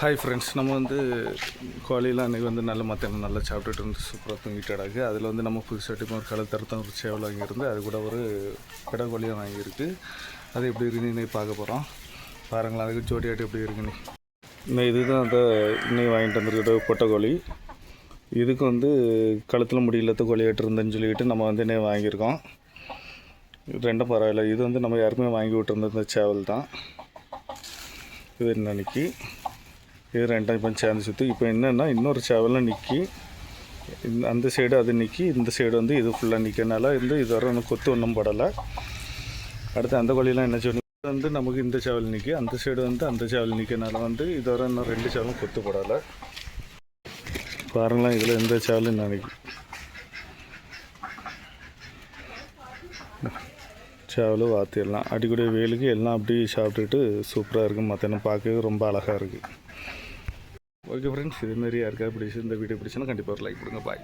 Hi friends நம்ம வந்து கோழிலாம் அன்றைக்கி வந்து நல்ல மத்தியானம் நல்லா சாப்பிட்டுட்டு வந்து சூப்பராக தூங்கிட்டு அடகு அதில் வந்து நம்ம புதுசாக டிப்போ ஒரு கலை தரத்தம் ஒரு சேவல் வாங்கியிருந்து அது கூட ஒரு பிட வாங்கியிருக்கு. அது எப்படி இருக்குன்னு இன்னைக்கு பார்க்க போகிறோம் பாருங்களேன் அதுக்கு ஜோடியாட்டு எப்படி இருக்குன்னு. இதுதான் அந்த இன்னைக்கு வாங்கிட்டு வந்துருக்கிற பொட்டை கோழி. இதுக்கு வந்து கழுத்தில் முடியலத்த கோழியாட்டு இருந்தேன்னு சொல்லிக்கிட்டு நம்ம வந்து இன்னைக்கு வாங்கியிருக்கோம். இது ரெண்டும் பரவாயில்ல. இது வந்து நம்ம யாருக்குமே வாங்கி விட்டுருந்த சேவல் தான். இது இன்னைக்கு இது ரெண்டும் இப்போ சேர்ந்து சுற்றி இப்போ என்னென்னா இன்னொரு சேவலில் நிற்கி அந்த சைடு அது நிற்கி இந்த சைடு வந்து இது ஃபுல்லாக நிற்கனால இருந்து இது வர எனக்கு கொத்து ஒன்றும் படலை. அடுத்து அந்த கோழிலாம் என்ன சொன்னி வந்து நமக்கு இந்த சேவல் நிற்கி அந்த சைடு வந்து அந்த சேவல் நிற்கனால வந்து இது வர இன்னும் ரெண்டு சேவலும் கொத்து படலை. பாருங்களேன் இதில் எந்த சேவலும் நினைக்கும் சேவல் வாத்து எல்லாம் அடிக்கடி எல்லாம் அப்படியே சாப்பிட்டுட்டு சூப்பராக இருக்குது மற்ற பார்க்கவே ரொம்ப அழகாக இருக்குது ஓகே ஃப்ரெண்ட்ஸ் இது இதுமாரி யாருக்காவது பிடிச்சி இந்த வீடியோ பிடிச்சுன்னா கண்டிப்பாக ஒரு லைக் கொடுங்க. பாய்